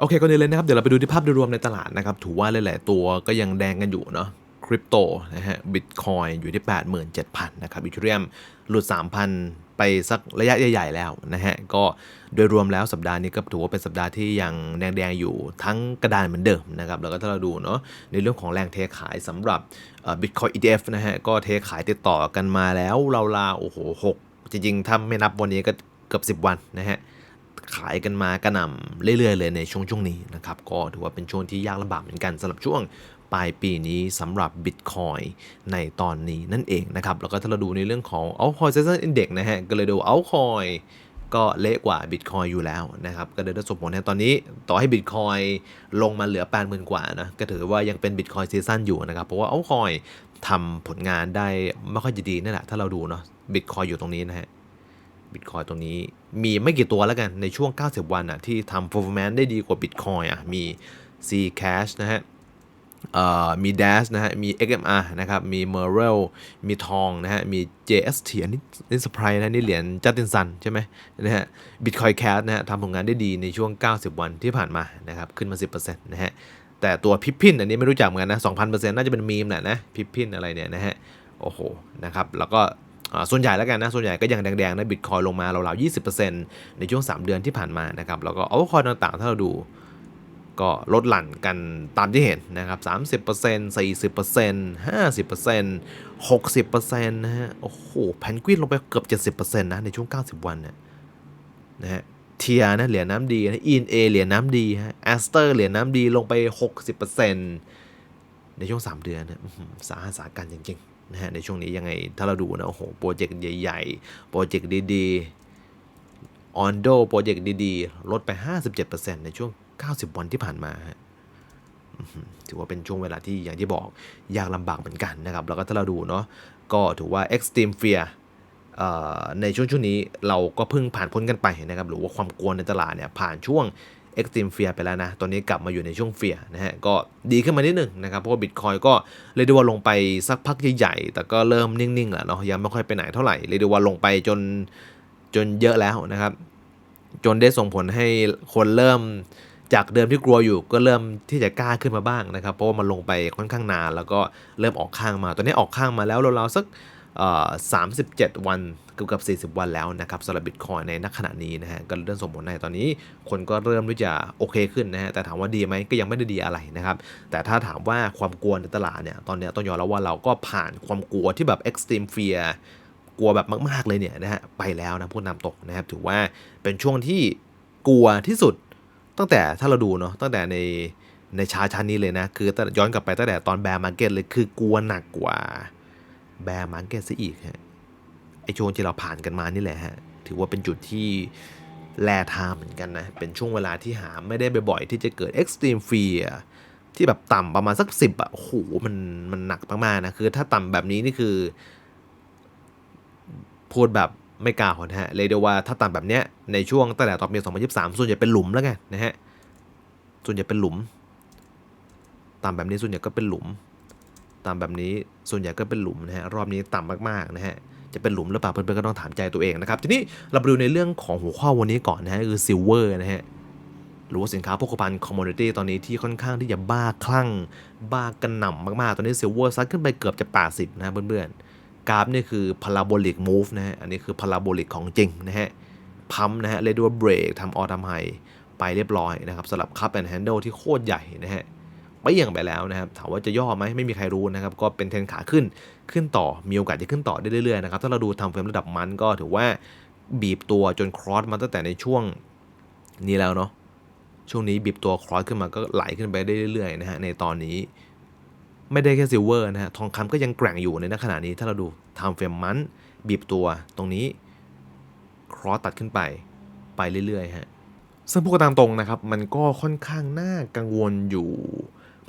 โอเคก่อนอื่นเลยนะครับ เดี๋ยวเราไปดูที่ภาพโดยรวมในตลาดนะครับ ถือว่าหลาย ๆ ตัวก็ยังแดงกันอยู่เนาะคริปโตนะฮะบิตคอยอยู่ที่ 87,000 นะครับอีเทเรียมหลุด 3,000 ไปสักระยะใหญ่ ๆ แล้วนะฮะ ก็โดยรวมแล้วสัปดาห์นี้ก็ถือว่าเป็นสัปดาห์ที่ยังแดง ๆ อยู่ทั้งกระดานเหมือนเดิมนะครับ แล้วก็ถ้าเราดูเนาะในเรื่องของแรงเทขายสำหรับบิตคอย ETF นะฮะ ก็เทขายติดต่อกันมาแล้วราวๆโอ้โหหกจริง ๆ ถ้าไม่นับวันนี้ก็เกือบ 10 วันนะฮะ ขายกันมากระหน่ำเรื่อยๆเลยในช่วงช่วงนี้นะครับ ก็ถือว่าเป็นช่วงที่ยากลำบากเหมือนกันสำหรับช่วงปลายปีนี้สำหรับ Bitcoin ในตอนนี้นั่นเองนะครับ แล้วก็ถ้าเราดูในเรื่องของ Altcoin Season Index นะฮะ ก็เลยดู Altcoin ก็เละกว่า Bitcoin อยู่แล้วนะครับ ก็เลยได้ส่งผลให้ตอนนี้ต่อให้ Bitcoin ลงมาเหลือ 80,000 กว่านะ ก็ถือว่ายังเป็น Bitcoin Season อยู่นะครับ เพราะว่า Altcoin ทำผลงานได้ไม่ค่อยจะดีนั่นแหละถ้าเราดูเนาะ Bitcoin อยู่ตรงนี้นะฮะ บิตคอยตรงนี้ มีไม่กี่ตัวแล้วกันในช่วง 90 วันอะที่ทำ performance ได้ดีกว่า Bitcoin อะมี C Cash นะฮะเอ่อมี Dash นะฮะ มี XMR นะครับ มี Merrill มีทองนะฮะ มี JST อันนี้นี่สปายนะนี่เหรียญจัตินซันใช่ไหมนะฮะ Bitcoin Cash นะฮะทำผลงานได้ดีในช่วง 90 วันที่ผ่านมานะครับ ขึ้นมา 10%นะฮะ แต่ตัวพิพินอันนี้ไม่รู้จักเหมือนกันนะ 2,000%น่าจะเป็นมีมแหละนะ พิพินอะไรเนี่ยนะฮะ โอ้โห นะครับ แล้วก็ ส่วนใหญ่แล้วกันนะ ส่วนใหญ่ก็ยังแดงๆนะบิตคอยลงมาราวๆ20%ในช่วง 3 เดือนที่ผ่านมานะครับ แล้วก็เอาคอยต่างๆ ถ้าเราดูก็ลดหลั่นกันตามที่เห็นนะครับ 30% 40% 50% 60%นะฮะ โอ้โห แพนกวินลงไปเกือบ 70%นะในช่วง 90 วันเนี่ยนะฮะ เทียนะเหรียญน้ำดีนะอินเอเหรียญน้ำดีฮะแอสเตอร์เหรียญน้ำดีลงไป 60%ในช่วง 3 เดือนนะสาหัสสากันจริงๆ นะฮะในช่วงนี้ยังไงถ้าเราดูนะโอ้โหโปรเจกต์ใหญ่ๆ โปรเจกต์ดีๆออนโดโปรเจกต์ดีๆ ลดไป 57%ในช่วง 90 วันที่ผ่านมาฮะถือว่าเป็นช่วงเวลาที่อย่างที่บอกยากลำบากเหมือนกันนะครับ แล้วก็ถ้าเราดูเนาะก็ถือว่า extreme fear ในช่วงช่วงนี้เราก็เพิ่งผ่านพ้นกันไปนะครับหรือว่าความกลัวในตลาดเนี่ยผ่านช่วง extreme fear ไปแล้วนะ ตอนนี้กลับมาอยู่ในช่วง fear นะฮะ ก็ดีขึ้นมานิดหนึ่งนะครับ เพราะว่า Bitcoin ก็เรียกได้ว่าลงไปสักพักใหญ่ๆ แต่ก็เริ่มนิ่งๆแล้วเนาะ ยังไม่ค่อยไปไหนเท่าไหร่ เรียกได้ว่าลงไปจนจนเยอะแล้วนะครับ จนได้ส่งผลให้คนเริ่มจากเดิมที่กลัวอยู่ก็เริ่มที่จะกล้าขึ้นมาบ้างนะครับ เพราะว่ามันลงไปค่อนข้างนาน แล้วก็เริ่มออกข้างมา ตอนนี้ออกข้างมาแล้วราวๆสัก 37 วันเกือบกับ 40 วันแล้วนะครับสำหรับบิตคอยในณขณะนี้นะฮะก็เริ่มส่งผลในตอนนี้ คนก็เริ่มที่จะโอเคขึ้นนะฮะแต่ถามว่าดีไหมก็ยังไม่ได้ดีอะไรนะครับ แต่ถ้าถามว่าความกลัวในตลาดเนี่ยตอนนี้ต้องยอมรับว่าเราก็ผ่านความกลัวที่แบบ extreme fear กลัวแบบมากๆเลยเนี่ยนะฮะไปแล้วนะพูดนำตกนะครับถือว่าเป็นช่วงที่กลัวที่สุดตั้งแต่ถ้าเราดูเนาะตั้งแต่ในในชาชั้นนี้เลยนะคือย้อนกลับไปตั้งแต่ตอนแบร์มาร์เก็ตเลยคือกลัวหนักกว่า แบร์มาร์เก็ตซะอีกฮะไอช่วงที่เราผ่านกันมานี่แหละฮะถือว่าเป็นจุดที่แลทามเหมือนกันนะ เป็นช่วงเวลาที่หาไม่ได้บ่อยๆ ที่จะเกิด extreme fear ที่แบบต่ำประมาณสักสิบอะโอ้โหมันมันหนักมากๆนะคือถ้าต่ำแบบนี้นี่คือ พูดแบบไม่กล่าวนะฮะเลยเดียวว่าถ้าต่ำแบบเนี้ยในช่วงตั้งแต่ตอนปี2023 ส่วนใหญ่เป็นหลุมแล้วไงนะฮะส่วนใหญ่เป็นหลุมต่ำแบบนี้ส่วนใหญ่ก็เป็นหลุม ต่ำแบบนี้ส่วนใหญ่ก็เป็นหลุมนะฮะรอบนี้ต่ำมากๆนะฮะจะเป็นหลุมหรือเปล่าเพื่อนๆก็ต้องถามใจตัวเองนะครับทีนี้เราไปดูในเรื่องของหัวข้อวันนี้ก่อนนะฮะคือซิลเวอร์นะฮะหรือว่าสินค้าโภคภัณฑ์คอมมอดิตี้ตอนนี้ที่ค่อนข้างที่จะบ้าคลั่ง บ้ากระหน่ำมากๆ ตอนนี้ซิลเวอร์ซัดขึ้นไปเกือบจะ 80 นะฮะเพื่อนๆกราฟนี่คือ parabolic move นะฮะอันนี้คือ parabolic ของจริงนะฮะพัมนะฮะเรียกได้ว่าเบรกทำออทำไฮไปเรียบร้อยนะครับสำหรับคัพแอนด์แฮนเดิลที่โคตรใหญ่นะฮะ ไปอย่างไปแล้วนะครับถามว่าจะย่อไหมไม่มีใครรู้นะครับก็เป็นเทรนขาขึ้นขึ้นต่อมีโอกาสจะขึ้นต่อได้เรื่อยๆนะครับถ้าเราดูทำเฟรมระดับมันก็ถือว่าบีบตัวจนครอสมาตั้งแต่ในช่วงนี้แล้วเนาะช่วงนี้บีบตัวครอสขึ้นมาก็ไหลขึ้นไปได้เรื่อยๆนะฮะในตอนนี้ไม่ได้แค่ซิลเวอร์นะฮะทองคำก็ยังแกร่งอยู่ในขณะนี้ถ้าเราดูทำเฟรมมันบีบตัวตรงนี้ครอสตัดขึ้นไปไปเรื่อยๆฮะซึ่งพูดกันตามตรงนะครับ มันก็ค่อนข้างน่ากังวลอยู่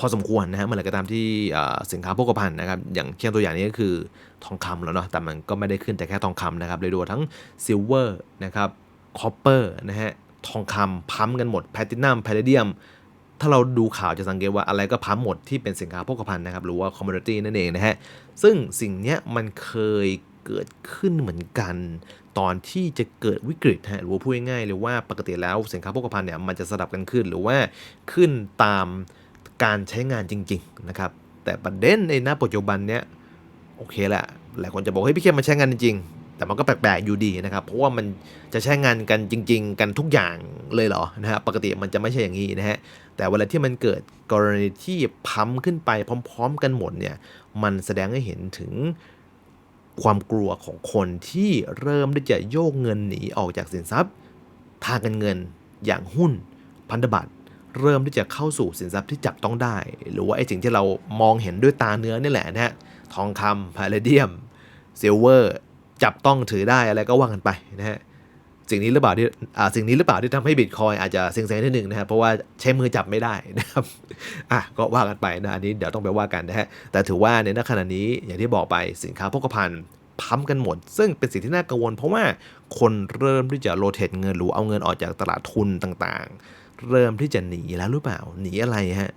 พอสมควรนะฮะเมื่อไหร่ก็ตามที่สินค้าโภคภัณฑ์นะครับ อย่างเช่นตัวอย่างนี้ก็คือทองคำแล้วเนาะแต่มันก็ไม่ได้ขึ้นแต่แค่ทองคำนะครับเลยดูทั้งซิลเวอร์นะครับคอปเปอร์นะฮะทองคำพัมกันหมดแพลตินัมแพลเดียมถ้าเราดูข่าวจะสังเกตว่าอะไรก็พัมหมดที่เป็นสินค้าโภคภัณฑ์นะครับ หรือว่าคอมมอดิตี้นั่นเองนะฮะ ซึ่งสิ่งนี้มันเคยเกิดขึ้นเหมือนกัน ตอนที่จะเกิดวิกฤตฮะหรือว่าพูดง่ายๆหรือว่าปกติแล้วสินค้าโภคภัณฑ์เนี่ยมันจะสลับกันขึ้น หรือว่าขึ้นตาม การใช้งานจริง ๆ นะครับ แต่ประเด็นในณปัจจุบันเนี้ยโอเคแหละหลายคนจะบอกเฮ้ยพี่เข้มมันใช้งานจริงแต่มันก็แปลกๆอยู่ดีนะครับ เพราะว่ามันจะใช้งานกันจริง ๆ กันทุกอย่างเลยเหรอนะฮะปกติมันจะไม่ใช่อย่างนี้นะฮะแต่เวลาที่มันเกิดกรณีที่พัมขึ้นไปพร้อม ๆ กันหมดเนี่ยมันแสดงให้เห็นถึงความกลัวของคนที่เริ่มที่จะโยกเงินหนีออกจากสินทรัพย์ ทางการเงินอย่างหุ้นพันธบัตร เริ่มที่จะเข้าสู่สินทรัพย์ที่จับต้องได้ หรือว่าไอ้สิ่งที่เรามองเห็นด้วยตาเนื้อนี่แหละนะฮะทองคำพาเลเดียมซิลเวอร์จับต้องถือได้อะไรก็ว่ากันไปนะฮะสิ่งนี้หรือเปล่าที่อ่าสิ่งนี้หรือเปล่าที่ทำให้บิตคอยอาจจะเซ็งๆนิดหนึ่งนะครับเพราะว่าใช้มือจับไม่ได้นะครับอะก็ว่ากันไปนะอันนี้เดี๋ยวต้องไปว่ากันนะฮะแต่ถือว่าในขณะนี้อย่างที่บอกไปสินค้าโภคภัณฑ์พัมกันหมด ซึ่งเป็นสิ่งที่น่ากังวล เพราะว่าคนเริ่มที่จะโรเตทเงินหรือเอาเงินออกจากตลาดทุนต่างๆ เริ่มที่จะหนีแล้วหรือเปล่า หนีอะไรฮะ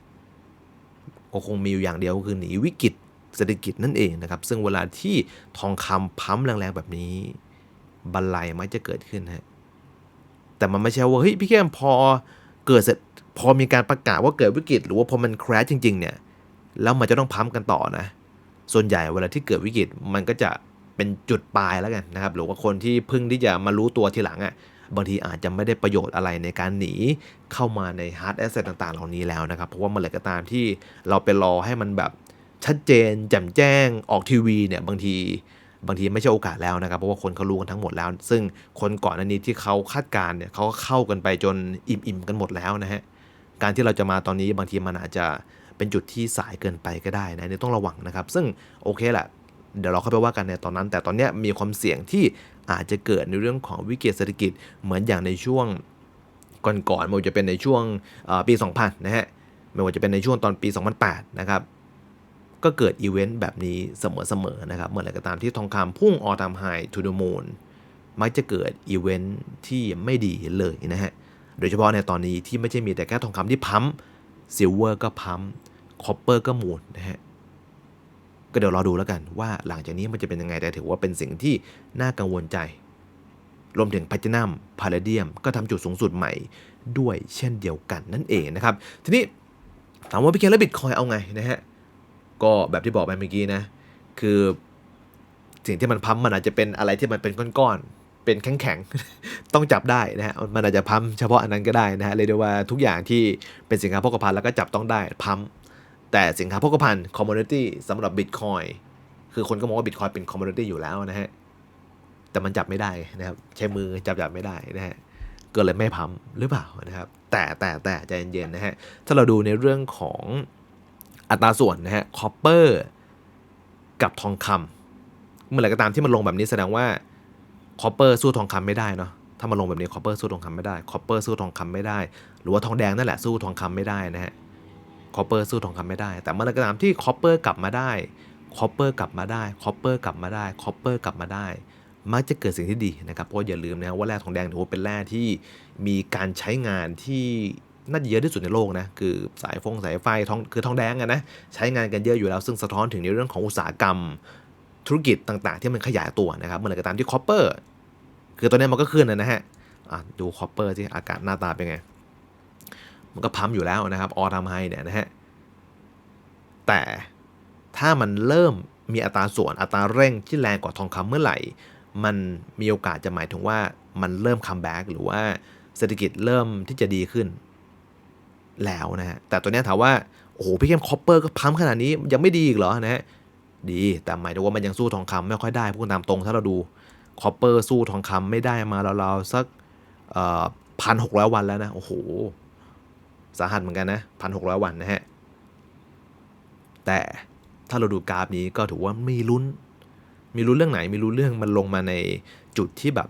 ก็คงมีอยู่อย่างเดียวก็คือหนีวิกฤตเศรษฐกิจนั่นเองนะครับ ซึ่งเวลาที่ทองคำพัมแรงๆแบบนี้ บันไลมักจะเกิดขึ้นฮะแต่มันไม่ใช่ว่าเฮ้ยพี่แก้มพอเกิดเสร็จพอมีการประกาศว่าเกิดวิกฤต หรือว่าพอมันแครชจริง ๆ เนี่ย แล้วมันจะต้องพัมกันต่อนะ ส่วนใหญ่เวลาที่เกิดวิกฤตมันก็จะเป็นจุดปลายแล้วกันนะครับ หรือว่าคนที่เพิ่งที่จะมารู้ตัวทีหลังอะ่ะ บางทีอาจจะไม่ได้ประโยชน์อะไรในการหนีเข้ามาในฮาร์ดแอสเซทต่างๆ เหล่านี้แล้วนะครับ เพราะว่าเมื่อไหร่ก็ตามที่เราไปรอให้มันแบบชัดเจนแจ่มแจ้งออกทีวีเนี่ยบางทีบางทีไม่ใช่โอกาสแล้วนะครับ เพราะว่าคนเขารู้กันทั้งหมดแล้ว ซึ่งคนก่อนอันนี้ที่เขาคาดการณ์เนี่ยเขาก็เข้ากันไปจนอิ่มๆกันหมดแล้วนะฮะการที่เราจะมาตอนนี้บางทีมันอาจจะเป็นจุดที่สายเกินไปก็ได้นะนี่ต้องระวังนะครับ ซึ่งโอเคแหละ เดี๋ยวเราเข้าไปว่ากันในตอนนั้น แต่ตอนนี้มีความเสี่ยงที่อาจจะเกิดในเรื่องของวิกฤตเศรษฐกิจเหมือนอย่างในช่วงก่อนๆไม่ว่าจะเป็นในช่วงเอ่อปี 2000 นะฮะไม่ว่าจะเป็นในช่วงตอนปี 2008 นะครับก็เกิดอีเวนต์แบบนี้เสมอๆนะครับเมื่อไหร่ก็ตามที่ทองคำพุ่งออตามไฮทูดมูนมักจะเกิดอีเวนต์ที่ไม่ดีเลยนะฮะโดยเฉพาะในตอนนี้ที่ไม่ใช่มีแต่แค่ทองคำที่พัมซิลเวอร์ก็พัมคอปเปอร์ก็หมูนนะฮะ ก็เดี๋ยวรอดูแล้วกันว่าหลังจากนี้มันจะเป็นยังไงแต่ถือว่าเป็นสิ่งที่น่ากังวลใจ รวมถึงแพลตินัมพาเลเดียมก็ทำจุดสูงสุดใหม่ด้วยเช่นเดียวกันนั่นเองนะครับ ทีนี้ถามว่าพี่เคนแล้วบิตคอยเอาไงนะฮะ ก็แบบที่บอกไปเมื่อกี้นะ คือสิ่งที่มันพัมมันอาจจะเป็นอะไรที่มันเป็นก้อนๆ เป็นแข็งๆ ต้องจับได้นะฮะ มันอาจจะพัมเฉพาะอันนั้นก็ได้นะฮะเรียกได้ว่าทุกอย่างที่เป็นสินค้าโภคภัณฑ์แล้วก็จับต้องได้พัม แต่สินค้าโภคภัณฑ์คอมมูนิตี้สำหรับบิตคอยคือคนก็มองว่าบิตคอยเป็นคอมมูนิตี้อยู่แล้วนะฮะ แต่มันจับไม่ได้นะครับ ใช้มือจับจับไม่ได้นะฮะก็เลยไม่พัมหรือเปล่านะครับ แต่แต่แต่ใจเย็นๆนะฮะ ถ้าเราดูในเรื่องของอัตราส่วนนะฮะคอปเปอร์กับทองคำเมื่อไหร่ก็ตามที่มันลงแบบนี้แสดงว่าคอปเปอร์สู้ทองคำไม่ได้เนาะถ้ามันลงแบบนี้คอปเปอร์สู้ทองคำไม่ได้คอปเปอร์สู้ทองคำไม่ได้ หรือว่าทองแดงนั่นแหละสู้ทองคำไม่ได้นะฮะ คอปเปอร์สู้ทองคำไม่ได้ แต่เมื่อไหร่ก็ตามที่คอปเปอร์กลับมาได้คอปเปอร์กลับมาได้คอปเปอร์กลับมาได้คอปเปอร์กลับมาได้ มักจะเกิดสิ่งที่ดีนะครับ เพราะอย่าลืมนะว่าแร่ทองแดงถือว่าเป็นแร่ที่มีการใช้งานที่น่าจะเยอะที่สุดในโลกนะคือสายฟงสายไฟทองคือทองแดงอะนะใช้งานกันเยอะอยู่แล้ว ซึ่งสะท้อนถึงในเรื่องของอุตสาหกรรม ธุรกิจต่างๆ ที่มันขยายตัวนะครับเมื่อไหร่ก็ตามที่คอปเปอร์คือตัวนี้มันก็ขึ้นนะฮะอะดูคอปเปอร์ที่อากาศหน้าตาเป็นไง มันก็พัมอยู่แล้วนะครับออทามไฮเนี่ยนะฮะแต่ถ้ามันเริ่มมีอัตราส่วนอัตราเร่งที่แรงกว่าทองคำเมื่อไหร่ มันมีโอกาสจะหมายถึงว่ามันเริ่มคัมแบ็กหรือว่าเศรษฐกิจเริ่มที่จะดีขึ้น แล้วนะฮะแต่ตัวเนี้ยถามว่า โอ้โหพี่เข้มคอปเปอร์ก็พัมขนาดนี้ยังไม่ดีอีกเหรอนะฮะดีแต่หมายถึงว่ามันยังสู้ทองคำไม่ค่อยได้พูดตามตรงถ้าเราดูคอปเปอร์สู้ทองคำไม่ได้มาราวๆสักพันหกร้อยวันแล้วนะโอ้โห สาหัสเหมือนกันนะพันหกร้อยวันนะฮะ แต่ถ้าเราดูกราฟนี้ก็ถือว่ามีลุ้น มีลุ้นเรื่องไหน มีลุ้นเรื่องมันลงมาในจุดที่แบบ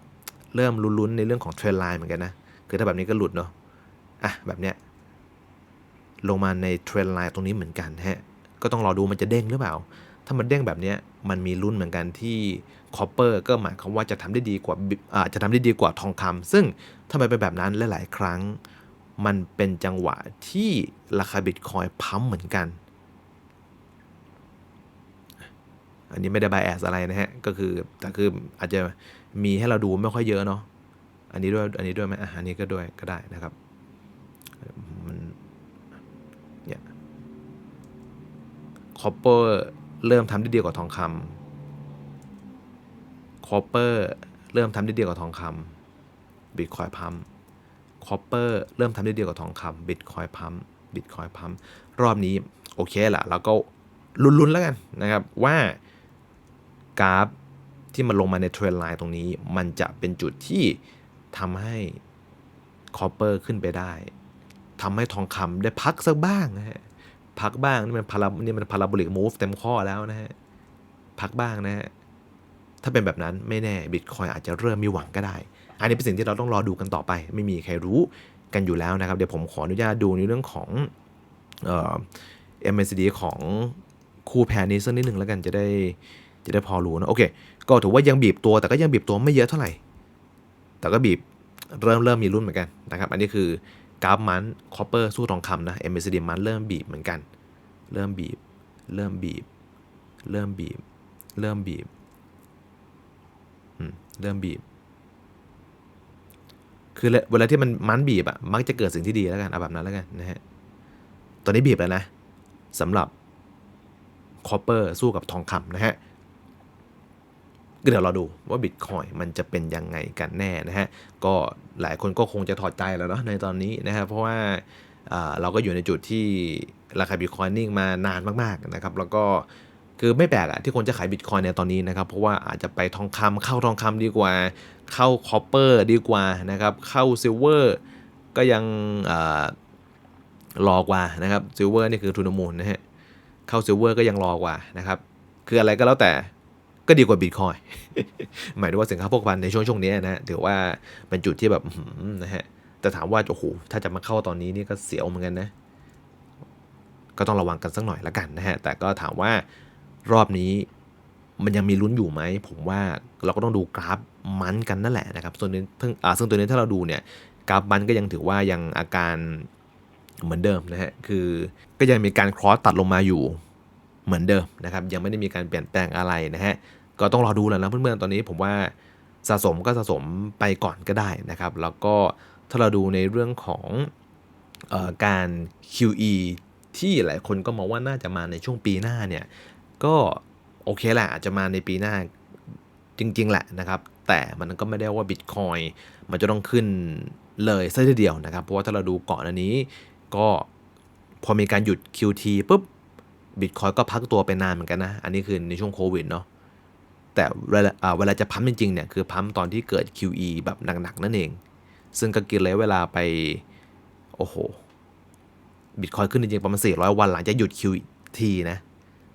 เริ่มลุ้นๆในเรื่องของเทรนไลน์เหมือนกันนะ คือถ้าแบบนี้ก็หลุดเนาะ อะแบบเนี้ยลงมาในเทรนไลน์ตรงนี้เหมือนกันฮะ ก็ต้องรอดูมันจะเด้งหรือเปล่า ถ้ามันเด้งแบบเนี้ยมันมีลุ้นเหมือนกันที่คอปเปอร์ก็หมายความว่าจะทำได้ดีกว่าอ่าจะทำได้ดีกว่าทองคำซึ่งถ้ามันเป็นแบบนั้นหลาย ๆ ครั้ง มันเป็นจังหวะที่ราคาบิตคอยพัมเหมือนกัน อันนี้ไม่ได้ bias อะไรนะฮะ ก็คือแต่คืออาจจะมีให้เราดูไม่ค่อยเยอะเนาะ อันนี้ด้วยอันนี้ด้วยไหมอะอันนี้ก็ด้วยก็ได้นะครับ มันเนี่ยคอปเปอร์เริ่มทำได้ดีกว่าทองคำคอปเปอร์เริ่มทำได้ดีกว่าทองคำบิตคอยพัม คอปเปอร์เริ่มทำได้เดีกว่าทองคำบิตคอยพัมบิตคอยพัมรอบนี้โอเคแหละแล้วก็ลุ้นๆแล้วกันนะครับว่ากราฟที่มันลงมาในเทรนไลน์ตรงนี้ มันจะเป็นจุดที่ทำให้คอปเปอร์ขึ้นไปได้ทำให้ทองคำได้พักสักบ้างนะฮะพักบ้างนี่มันพารานี่มันพาราโบลิกมูฟเต็มข้อแล้วนะฮะพักบ้างนะฮะถ้าเป็นแบบนั้นไม่แน่บิตคอยอาจจะเริ่มมีหวังก็ได้ อันนี้เป็นสิ่งที่เราต้องรอดูกันต่อไป ไม่มีใครรู้กันอยู่แล้วนะครับ เดี๋ยวผมขออนุญาตดูในเรื่องของเอ่อ MACD ของคู่แพรนี้สักนิดหนึ่งแล้วกันจะได้จะได้พอรู้นะโอเค ก็ถือว่ายังบีบตัวแต่ก็ยังบีบตัวไม่เยอะเท่าไหร่ แต่ก็บีบเริ่มเริ่มมีรุ่นเหมือนกันนะครับ อันนี้คือกราฟมันคอปเปอร์สู้ทองคำนะ MACD มันเริ่มบีบเหมือนกัน เริ่มบีบ เริ่มบีบ เริ่มบีบ เริ่มบีบเริ่มบีบ คือเวลาที่มันมันบีบอะมักจะเกิดสิ่งที่ดีแล้วกันเอาแบบนั้นแล้วกันนะฮะตอนนี้บีบแล้วนะสำหรับคอปเปอร์สู้กับทองคำนะฮะก็เดี๋ยวเราดูว่าบิตคอยมันจะเป็นยังไงกันแน่นะฮะ ก็หลายคนก็คงจะถอดใจแล้วเนาะในตอนนี้นะครับเพราะว่าเราก็อยู่ในจุดที่ราคาบิตคอยนิ่งมานานมากๆนะครับ แล้วก็ คือไม่แปลกอะที่คนจะขายบิตคอยในตอนนี้นะครับ เพราะว่าอาจจะไปทองคำเข้าทองคำดีกว่า เข้าคอปเปอร์ดีกว่านะครับ เข้าซิลเวอร์ก็ยังรอกว่านะครับซิลเวอร์นี่คือทุนมูลนะฮะเข้าซิลเวอร์ก็ยังรอกว่านะครับ คืออะไรก็แล้วแต่ก็ดีกว่าบิตคอยหมายถึงว่าสินค้าพวกพันในช่วงช่วงนี้นะถือว่าเป็นจุดที่แบบนะฮะแต่ถามว่าโอ้โหถ้าจะมาเข้าตอนนี้นี่ก็เสียวเหมือนกันนะ ก็ต้องระวังกันสักหน่อยละกันนะฮะแต่ก็ถามว่า รอบนี้มันยังมีลุ้นอยู่ไหม ผมว่าเราก็ต้องดูกราฟมันกันนั่นแหละนะครับ ส่วนนี้ซึ่งตัวนี้ถ้าเราดูเนี่ยกราฟมันก็ยังถือว่ายังอาการเหมือนเดิมนะฮะ คือก็ยังมีการครอสตัดลงมาอยู่เหมือนเดิมนะครับ ยังไม่ได้มีการเปลี่ยนแปลงอะไรนะฮะ ก็ต้องรอดูแหละนะเพื่อนๆ ตอนนี้ผมว่าสะสมก็สะสมไปก่อนก็ได้นะครับ แล้วก็ถ้าเราดูในเรื่องของออการ QE ที่หลายคนก็มองว่าน่าจะมาในช่วงปีหน้าเนี่ย ก็โอเคแหละอาจจะมาในปีหน้าจริง ๆ แหละนะครับ แต่มันก็ไม่ได้ว่า Bitcoin มันจะต้องขึ้นเลยซะทีเดียวนะครับ เพราะว่าถ้าเราดูก่อนอันนี้ก็พอมีการหยุด QT ปุ๊บบิตคอยก็พักตัวไปนานเหมือนกันนะ อันนี้คือในช่วงโควิดเนาะแต่เวลาเวลาจะพัมจริงๆเนี่ยคือพัมตอนที่เกิด QE แบบหนักๆนั่นเอง ซึ่งก็กินระยะเวลาไป โอ้โหบิตคอยขึ้นจริงๆประมาณ400 วันหลังจากหยุด QT นะ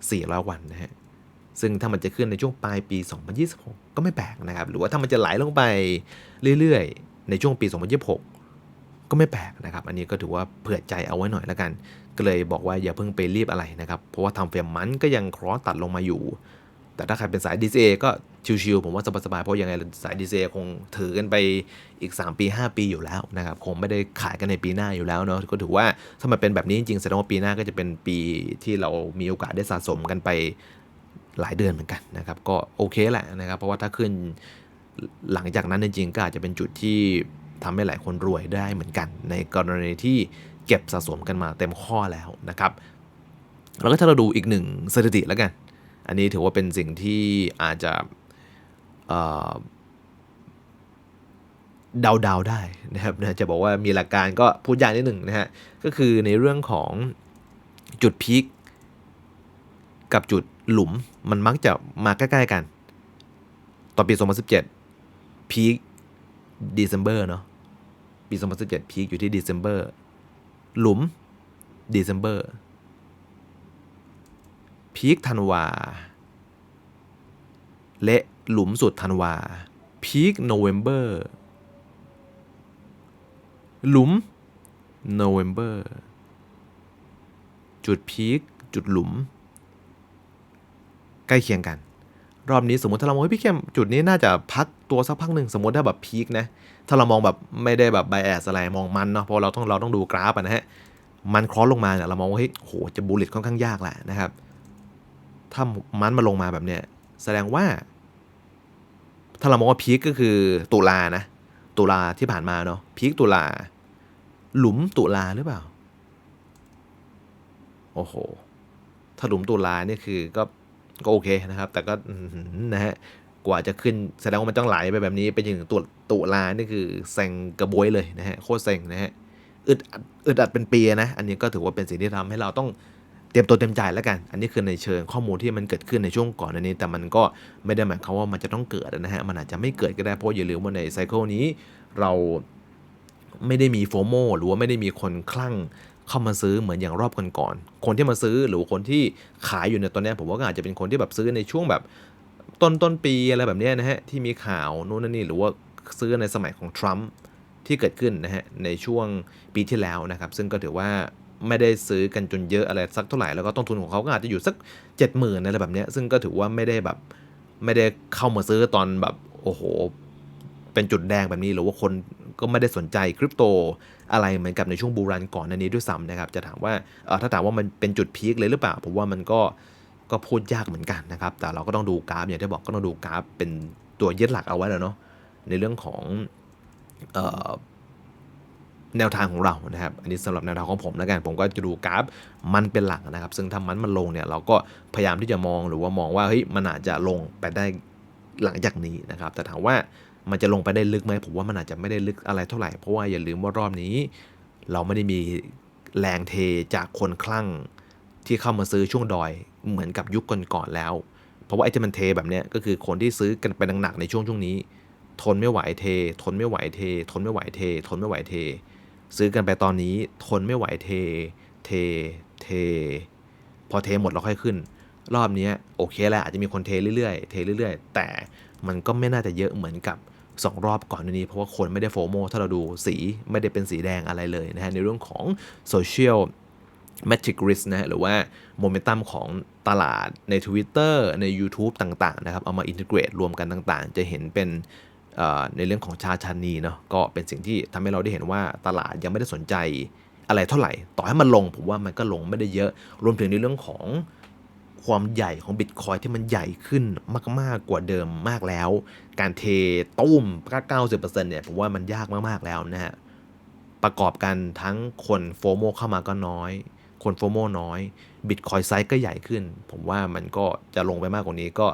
400 วันนะฮะซึ่งถ้ามันจะขึ้นในช่วงปลายปี 2026 ก็ไม่แปลกนะครับ หรือว่าถ้ามันจะไหลลงไปเรื่อยๆ ในช่วงปี 2026 ก็ไม่แปลกนะครับ อันนี้ก็ถือว่าเผื่อใจเอาไว้หน่อยแล้วกัน ก็เลยบอกว่าอย่าเพิ่งไปรีบอะไรนะครับ เพราะว่าทำเฟรมมันก็ยังครอสตัดลงมาอยู่ แต่ถ้าใครเป็นสาย DCA ก็ชิวๆผมว่าสบายๆเพราะยังไงสาย DCA คงถือกันไปอีก 3 ปี 5 ปีอยู่แล้วนะครับคงไม่ได้ขายกันในปีหน้าอยู่แล้วเนาะก็ถือว่าถ้ามันเป็นแบบนี้จริงๆแสดงว่าปีหน้าก็จะเป็นปีที่เรามีโอกาสได้สะสมกันไปหลายเดือนเหมือนกันนะครับก็โอเคแหละนะครับเพราะว่าถ้าขึ้นหลังจากนั้นจริงๆก็อาจจะเป็นจุดที่ทำให้หลายคนรวยได้เหมือนกัน ในกรณีที่เก็บสะสมกันมาเต็มข้อแล้วนะครับ แล้วก็ถ้าเราดูอีกหนึ่งสถิติแล้วกัน อันนี้ถือว่าเป็นสิ่งที่อาจจะเดาๆได้นะครับนะจะบอกว่ามีหลักการก็พูดอย่างนิดหนึ่งนะฮะก็คือในเรื่องของจุดพีคกับจุดหลุมมันมักจะมาใกล้ๆกัน ตอนปี 2017 พีคเดซ ember เนาะปี 2017 พีคอยู่ที่เดซ ember หลุม December พีคธันวาและหลุมสุดธันวา พีคโนเวมเบอร์ หลุมโนเวมเบอร์ จุดพีคจุดหลุม ใกล้เคียงกัน รอบนี้สมมติถ้าเรามองพี่เข้มจุดนี้น่าจะพักตัวสักพักหนึ่งสมมติถ้าแบบพีคนะ ถ้าเรามองแบบไม่ได้แบบไบแอสอะไรมองมันเนาะเพราะเราต้องเราต้องดูกราฟนะฮะมันคล้อลงมาเนี่ยเรามองว่าเฮ้ยโหจะบูลลิตค่อนข้างยากแหละนะครับ ถ้ามันมาลงมาแบบเนี้ยแสดงว่า ถ้าเรามองว่าพีคก็คือตุลานะ ตุลาที่ผ่านมาเนาะพีคตุลา หลุมตุลาหรือเปล่า โอ้โห ถ้าหลุมตุลาเนี่ยคือก็ก็โอเคนะครับ แต่ก็นะฮะกว่าจะขึ้นแสดงว่ามันต้องไหลไปแบบนี้ไปถึงตุตุลานี่คือเซ็งกระบวยเลยนะฮะโคตรเซ็งนะฮะอึดอัดอึดอัดเป็นปีนะ อันนี้ก็ถือว่าเป็นสิ่งที่ทำให้เราต้อง เตรียมตัวเตรียมใจแล้วกัน อันนี้คือในเชิงข้อมูลที่มันเกิดขึ้นในช่วงก่อนอันนี้ แต่มันก็ไม่ได้หมายความว่ามันจะต้องเกิดนะฮะ มันอาจจะไม่เกิดก็ได้ เพราะอย่าลืมว่าในไซเคิลนี้เราไม่ได้มีโฟโมหรือว่าไม่ได้มีคนคลั่งเข้ามาซื้อเหมือนอย่างรอบก่อนๆคนที่มาซื้อหรือคนที่ขายอยู่ในตอนนี้ผมว่าก็อาจจะเป็นคนที่แบบซื้อในช่วงแบบต้นต้นปีอะไรแบบนี้นะฮะที่มีข่าวนู่นนี่หรือว่าซื้อในสมัยของทรัมป์ที่เกิดขึ้นนะฮะในช่วงปีที่แล้วนะครับ ซึ่งก็ถือว่า ไม่ได้ซื้อกันจนเยอะอะไรสักเท่าไหร่แล้วก็ต้นทุนของเขาก็อาจจะอยู่สัก 7 0,000อะไรแบบนี้ซึ่งก็ถือว่าไม่ได้แบบไม่ได้เข้ามาซื้อตอนแบบโอ้โหเป็นจุดแดงแบบนี้หรือว่าคนก็ไม่ได้สนใจคริปโตอะไรเหมือนกับในช่วงบูรันก่อนนันนี้ด้วยซ้ำนะครับจะถามว่าถ้าถามว่ามันเป็นจุดพีคเลยหรือเปล่าผมว่ามันก็ก็พูดยากเหมือนกันนะครับ แต่เราก็ต้องดูกราฟอย่างที่บอกก็ต้องดูกราฟเป็นตัวยึดหลักเอาไว้แล้วเนาะในเรื่องของ แนวทางของเรานะครับ อันนี้สำหรับแนวทางของผมแล้วกันผมก็จะดูกราฟมันเป็นหลักนะครับ ซึ่งถ้ามันมันลงเนี่ยเราก็พยายามที่จะมองหรือว่ามองว่าเฮ้ยมันอาจจะลงไปได้หลังจากนี้นะครับ แต่ถามว่ามันจะลงไปได้ลึกไหมผมว่ามันอาจจะไม่ได้ลึกอะไรเท่าไหร่เพราะว่าอย่าลืมว่ารอบนี้ เราไม่ได้มีแรงเทจากคนคลั่งที่เข้ามาซื้อช่วงดอยเหมือนกับยุคก่อนๆแล้ว เพราะว่าไอ้ที่มันเทแบบเนี้ยก็คือคนที่ซื้อกันไปหนักๆในช่วงช่วงนี้ ทนไม่ไหวเท ทนไม่ไหวเท ทนไม่ไหวเท ทนไม่ไหวเท ซื้อกันไปตอนนี้ทนไม่ไหวเท เท เท พอเทหมดเราค่อยขึ้น รอบนี้โอเคแหละอาจจะมีคนเทเรื่อยๆ เทเรื่อยๆ แต่มันก็ไม่น่าจะเยอะเหมือนกับ 2 รอบก่อนนี้ เพราะว่าคนไม่ได้โฟโมถ้าเราดูสีไม่ได้เป็นสีแดงอะไรเลยนะฮะในเรื่องของโซเชียล Metric Risk นะฮะหรือว่าโมเมนตัมของตลาดใน Twitter ใน YouTube ต่างๆนะครับเอามาอินทิเกรตรวมกันต่างๆ จะเห็นเป็น ในเรื่องของชาชันนีเนาะก็เป็นสิ่งที่ทำให้เราได้เห็นว่าตลาดยังไม่ได้สนใจอะไรเท่าไหร่ ต่อให้มันลงผมว่ามันก็ลงไม่ได้เยอะ รวมถึงในเรื่องของความใหญ่ของบิตคอยที่มันใหญ่ขึ้นมาก ๆ กว่าเดิมมากแล้ว การเทตุ้มเก้าสิบเปอร์เซ็นต์เนี่ยผมว่ามันยากมาก ๆ แล้วนะฮะ ประกอบกันทั้งคนโฟโมเข้ามาก็น้อย คนโฟโมน้อย บิตคอยไซส์ก็ใหญ่ขึ้น ผมว่ามันก็จะลงไปมากกว่านี้ก็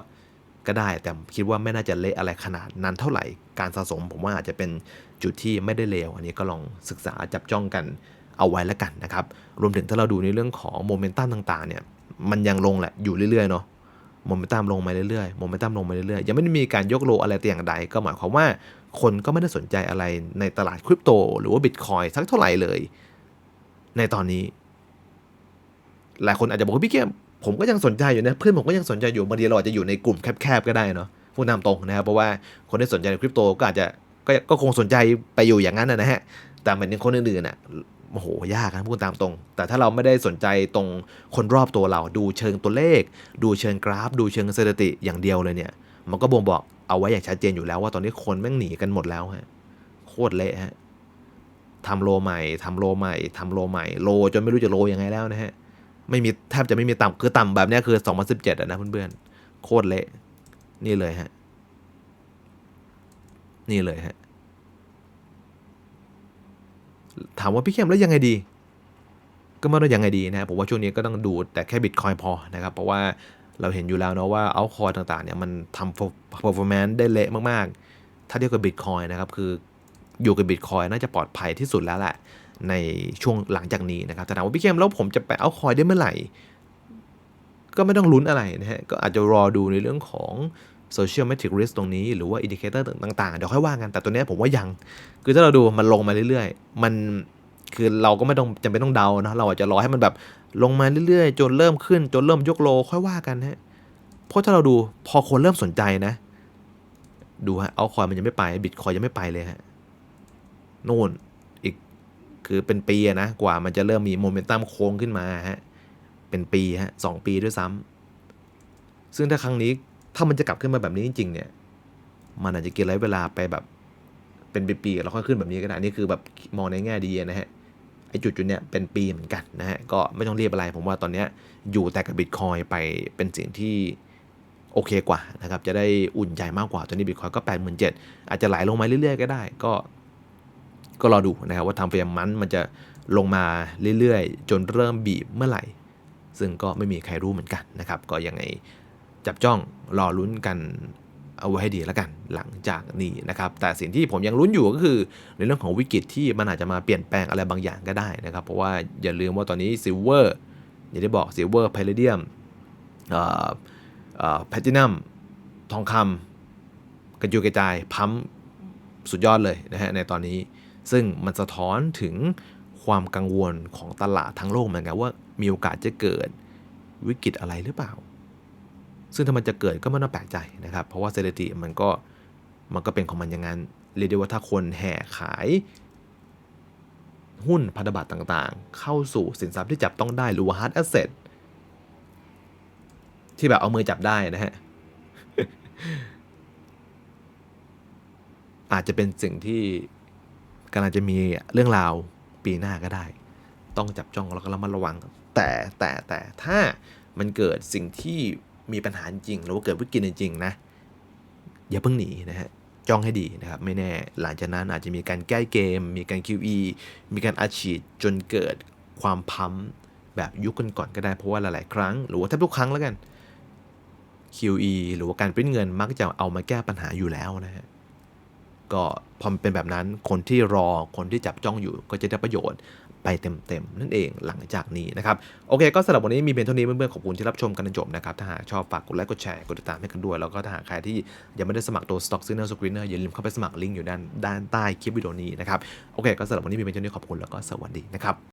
ก็ได้ แต่คิดว่าไม่น่าจะเละอะไรขนาดนั้นเท่าไหร่การสะสม ผมว่าอาจจะเป็นจุดที่ไม่ได้เลวอันนี้ก็ลองศึกษาจับจ้องกันเอาไว้แล้วกันนะครับรวมถึงถ้าเราดูในเรื่องของโมเมนตัมต่างๆเนี่ยมันยังลงแหละอยู่เรื่อยๆเนาะโมเมนตัมลงมาเรื่อยๆโมเมนตัมลงมาเรื่อยๆ ยังไม่ได้มีการยกโลอะไรแต่อย่างใด ก็หมายความว่าคนก็ไม่ได้สนใจอะไรในตลาดคริปโต หรือว่าบิตคอยสักเท่าไหร่เลย ในตอนนี้ หลายคนอาจจะบอกว่าพี่เกม ผมก็ยังสนใจอยู่นะ เพื่อนผมก็ยังสนใจอยู่บางทีเราอาจจะอยู่ในกลุ่มแคบๆก็ได้เนาะพูดตามตรงนะครับเพราะว่าคนที่สนใจในคริปโตก็อาจจะก็ก็คงสนใจไปอยู่อย่างนั้นนะนะฮะแต่เหมือนคนอื่นๆน่ะโอ้โหยากนะพูดตามตรง แต่ถ้าเราไม่ได้สนใจตรงคนรอบตัวเรา ดูเชิงตัวเลข ดูเชิงกราฟ ดูเชิงสถิติอย่างเดียวเลยเนี่ย มันก็บ่งบอกเอาไว้อย่างชัดเจนอยู่แล้วว่าตอนนี้คนแม่งหนีกันหมดแล้วฮะโคตรเละฮะทำโลใหม่ทำโลใหม่ทำโลใหม่โลจนไม่รู้จะโลยังไงแล้วนะฮะ ไม่มีแทบจะไม่มีต่ำคือต่ำแบบนี้คือ 2017อะนะเพื่อนๆโคตรเละนี่เลยฮะ นี่เลยฮะ ถามว่าพี่เข้มแล้วยังไงดี ก็ไม่รู้ยังไงดีนะผมว่าช่วงนี้ก็ต้องดูแต่แค่บิตคอยพอนะครับ เพราะว่าเราเห็นอยู่แล้วเนาะว่าเอาคอยต่างๆเนี่ยมันทำ performance ได้เละมากๆ ถ้าเทียบกับบิตคอยนะครับ คืออยู่กับบิตคอยน่าจะปลอดภัยที่สุดแล้วแหละ ในช่วงหลังจากนี้นะครับแต่ถามว่าพี่เข้มแล้วผมจะไปเอาคอยได้เมื่อไหร่ ก็ไม่ต้องลุ้นอะไรนะฮะ ก็อาจจะรอดูในเรื่องของ social metric risk ตรงนี้ หรือว่า indicator ต่างๆ เดี๋ยวค่อยว่ากัน แต่ตัวนี้ผมว่ายัง คือถ้าเราดูมันลงมาเรื่อยๆ มันคือเราก็ไม่ต้องจำเป็นต้องเดานะเราอาจจะรอให้มันแบบลงมาเรื่อยๆ จนเริ่มขึ้น จนเริ่มยกโลค่อยว่ากันฮะเพราะถ้าเราดูพอคนเริ่มสนใจนะ ดูฮะเอาคอยมันยังไม่ไปบิตคอยยังไม่ไปเลยฮะนู่น คือเป็นปีนะกว่ามันจะเริ่มมีโมเมนตัมโค้งขึ้นมาฮะเป็นปีฮะสองปีด้วยซ้ำซึ่งถ้าครั้งนี้ถ้ามันจะกลับขึ้นมาแบบนี้จริง ๆ เนี่ย มันอาจจะกินระยะเวลาไปแบบเป็นปีๆแล้วค่อยขึ้นแบบนี้ก็ได้นี่คือแบบมองในแง่ดีนะฮะไอ้จุดจุดเนี้ยเป็นปีเหมือนกันนะฮะก็ไม่ต้องเรียบอะไร ผมว่าตอนเนี้ยอยู่แต่กับบิตคอยไปเป็นสิ่งที่โอเคกว่านะครับ จะได้อุ่นใจมากกว่า ตอนนี้บิตคอยก็8 7 0 0 0อาจจะไหลลงมาเรื่อยๆ ก็ได้ ก็ ก็รอดูนะครับว่าทำเฟรมมันมันจะลงมาเรื่อยๆ จนเริ่มบีบเมื่อไหร่ ซึ่งก็ไม่มีใครรู้เหมือนกันนะครับ ก็ยังไงจับจ้องรอลุ้นกันเอาไว้ให้ดีแล้วกันหลังจากนี้นะครับ แต่สิ่งที่ผมยังลุ้นอยู่ก็คือ ในเรื่องของวิกฤตที่มันอาจจะมาเปลี่ยนแปลงอะไรบางอย่างก็ได้นะครับ เพราะว่าอย่าลืมว่าตอนนี้ซิลเวอร์อย่างที่บอกซิลเวอร์พาเลเดียมเอ่อเอ่อแพลตินัมทองคำกระจุยกระจายพัมสุดยอดเลยนะฮะในตอนนี้ ซึ่งมันสะท้อนถึงความกังวลของตลาดทั้งโลกเหมือนกันว่ามีโอกาสจะเกิดวิกฤตอะไรหรือเปล่า ซึ่งถ้ามันจะเกิดก็ไม่น่าแปลกใจนะครับ เพราะว่าเศรษฐกิจมันก็มันก็เป็นของมันอย่างนั้น เรียกได้ว่าถ้าคนแห่ขายหุ้นพันธบัตรต่างๆ เข้าสู่สินทรัพย์ที่จับต้องได้หรือว่า hard asset ที่แบบเอามือจับได้นะฮะ อาจจะเป็นสิ่งที่ กำลังจะมีเรื่องราวปีหน้าก็ได้ ต้องจับจ้องแล้วก็ระมัดระวัง แต่แต่แต่ถ้ามันเกิดสิ่งที่มีปัญหาจริง หรือว่าเกิดวิกฤตจริงนะ อย่าเพิ่งหนีนะฮะจ้องให้ดีนะครับ ไม่แน่หลังจากนั้นอาจจะมีการแก้เกม มีการ QE มีการอาชีดจนเกิดความพัมแบบยุคก่อนๆก็ได้เพราะว่าหลายๆ ครั้ง หรือว่าแทบทุกครั้งแล้วกัน QE หรือว่าการปริ้นเงินมักจะเอามาแก้ปัญหาอยู่แล้วนะฮะ ก็พอมเป็นแบบนั้นคนที่รอคนที่จับจ้องอยู่ก็จะได้ประโยชน์ไปเต็มๆ นั่นเองหลังจากนี้นะครับโอเค ก็สำหรับวันนี้มีเพียงเท่านี้เพื่อนๆขอบคุณที่รับชมกันจนจบนะครับถ้าหากชอบฝากกดไลค์กดแชร์กดติดตามให้กันด้วย แล้วก็ถ้าหากใครที่ยังไม่ได้สมัครตัว Stock Signal Screener อย่าลืมเข้าไปสมัครลิงก์อยู่ด้านด้านใต้คลิปวิดีโอนี้นะครับโอเค ก็สำหรับวันนี้มีเพียงเท่านี้ขอบคุณแล้วก็สวัสดีนะครับ